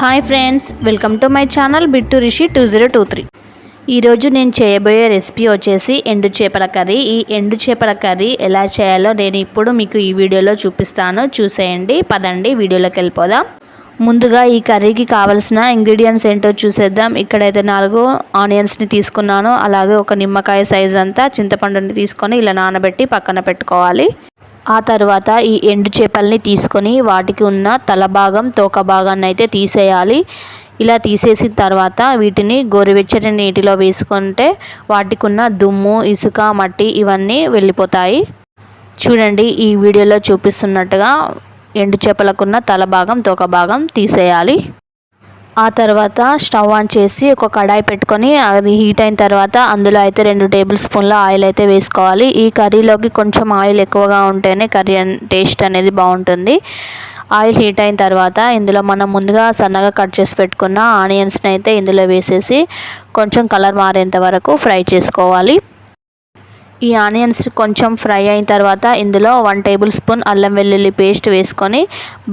Hi friends welcome to my channel Bittu Rishi two zero two three. ఈరోజు నేను చేయబోయే recipe వచ్చేసి ఎండు చేపల కర్రీ. ఈ ఎండు చేపల కర్రీ ఎలా చేయాలో నేను ఇప్పుడు మీకు ఈ వీడియోలో చూపిస్తాను. చూసేయండి పదండి వీడియోలోకి వెళ్ళిపోదాం. ముందుగా ఈ కర్రీకి కావాల్సిన ఇంగ్రీడియంట్స్ ఏంటో చూసేద్దాం. ఇక్కడైతే నాలుగు ఆనియన్స్ని తీసుకున్నాను. అలాగే ఒక నిమ్మకాయ సైజ్ అంతా చింతపండుని తీసుకొని ఇలా నానబెట్టి పక్కన పెట్టుకోవాలి. ఆ తర్వాత ఈ ఎండు చేపల్ని తీసుకొని వాటికి ఉన్న తల భాగం తోక భాగాన్ని అయితే తీసేయాలి. ఇలా తీసేసిన తర్వాత వీటిని గోరువెచ్చని నీటిలో వేసుకుంటే వాటికి ఉన్న దుమ్ము ఇసుక మట్టి ఇవన్నీ వెళ్ళిపోతాయి. చూడండి ఈ వీడియోలో చూపిస్తున్నట్టుగా ఎండు చేపలకున్న తల భాగం తోక భాగం తీసేయాలి. ఆ తర్వాత స్టవ్ ఆన్ చేసి ఒక కడాయి పెట్టుకొని అది హీట్ అయిన తర్వాత అందులో అయితే రెండు టేబుల్ స్పూన్ల ఆయిల్ అయితే వేసుకోవాలి. ఈ కర్రీలోకి కొంచెం ఆయిల్ ఎక్కువగా ఉంటేనే కర్రీ టేస్ట్ అనేది బాగుంటుంది. ఆయిల్ హీట్ అయిన తర్వాత ఇందులో మనం ముందుగా సన్నగా కట్ చేసి పెట్టుకున్న ఆనియన్స్ని అయితే ఇందులో వేసేసి కొంచెం కలర్ మారేంత వరకు ఫ్రై చేసుకోవాలి. ఈ ఆనియన్స్ కొంచెం ఫ్రై అయిన తర్వాత ఇందులో వన్ టేబుల్ స్పూన్ అల్లం వెల్లుల్లి పేస్ట్ వేసుకొని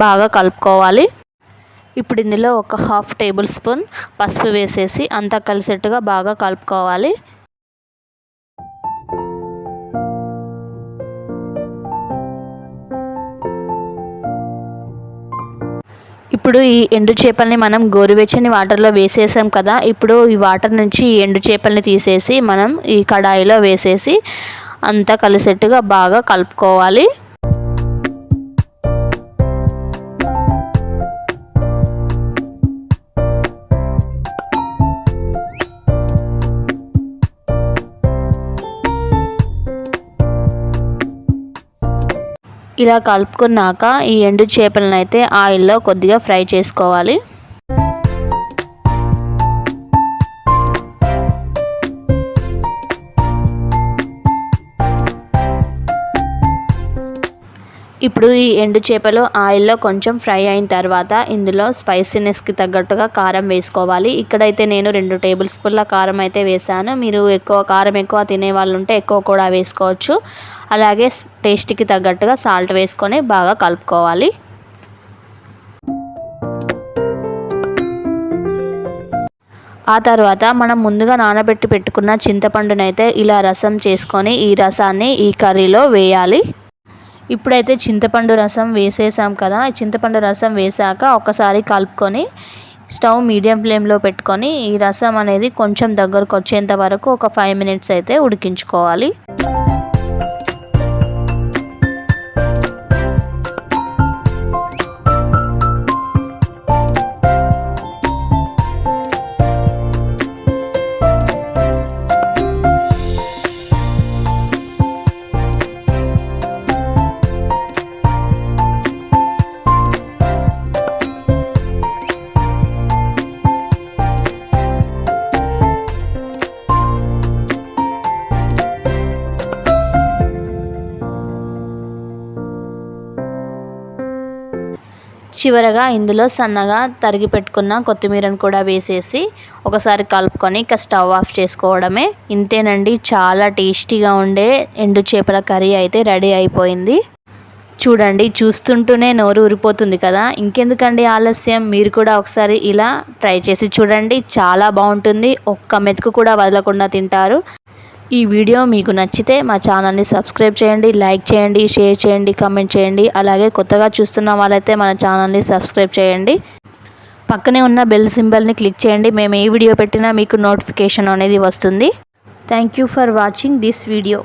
బాగా కలుపుకోవాలి. ఇప్పుడు ఇందులో ఒక హాఫ్ టేబుల్ స్పూన్ పసుపు వేసేసి అంతా కలిసేట్టుగా బాగా కలుపుకోవాలి. ఇప్పుడు ఈ ఎండు చేపల్ని మనం గోరువెచ్చని వాటర్లో వేసేసాం కదా ఇప్పుడు ఈ వాటర్ నుంచి ఈ ఎండు చేపల్ని తీసేసి మనం ఈ కడాయిలో వేసేసి అంతా కలిసేట్టుగా బాగా కలుపుకోవాలి. ఇలా కలుపుకున్నాక ఈ ఎండు చేపలను అయితే ఆయిల్లో కొద్దిగా ఫ్రై చేసుకోవాలి. ఇప్పుడు ఈ ఎండు చేపలు ఆయిల్లో కొంచెం ఫ్రై అయిన తర్వాత ఇందులో స్పైసీనెస్కి తగ్గట్టుగా కారం వేసుకోవాలి. ఇక్కడైతే నేను రెండు టేబుల్ స్పూన్ల కారం అయితే వేసాను. మీరు ఎక్కువ కారం ఎక్కువ తినే వాళ్ళు ఉంటే ఎక్కువ కూడా వేసుకోవచ్చు. అలాగే టేస్ట్కి తగ్గట్టుగా సాల్ట్ వేసుకొని బాగా కలుపుకోవాలి. ఆ తర్వాత మనం ముందుగా నానబెట్టి పెట్టుకున్న చింతపండునైతే ఇలా రసం చేసుకొని ఈ రసాన్ని ఈ కర్రీలో వేయాలి. ఇప్పుడైతే చింతపండు రసం వేసేసాం కదా చింతపండు రసం వేసాక ఒకసారి కలుపుకొని స్టవ్ మీడియం ఫ్లేమ్లో పెట్టుకొని ఈ రసం అనేది కొంచెం దగ్గరకు వచ్చేంత వరకు ఒక ఫైవ్ మినిట్స్ అయితే ఉడికించుకోవాలి. చివరగా ఇందులో సన్నగా తరిగి పెట్టుకున్న కొత్తిమీరను కూడా వేసేసి ఒకసారి కలుపుకొని ఇక స్టవ్ ఆఫ్ చేసుకోవడమే. ఇంతేనండి చాలా టేస్టీగా ఉండే ఎండు చేపల కర్రీ అయితే రెడీ అయిపోయింది. చూడండి చూస్తుంటూనే నోరు ఊరిపోతుంది కదా. ఇంకెందుకండి ఆలస్యం? మీరు కూడా ఒకసారి ఇలా ట్రై చేసి చూడండి. చాలా బాగుంటుంది. ఒక్క మెతుకు కూడా వదలకుండా తింటారు. ఈ వీడియో మీకు నచ్చితే మా ఛానల్ని సబ్స్క్రైబ్ చేయండి లైక్ చేయండి షేర్ చేయండి కమెంట్ చేయండి. అలాగే కొత్తగా చూస్తున్న వాళ్ళైతే మన ఛానల్ని సబ్స్క్రైబ్ చేయండి. పక్కనే ఉన్న బెల్ సింబల్ని క్లిక్ చేయండి. మేము ఏ వీడియో పెట్టినా మీకు నోటిఫికేషన్ అనేది వస్తుంది. Thank you for watching this video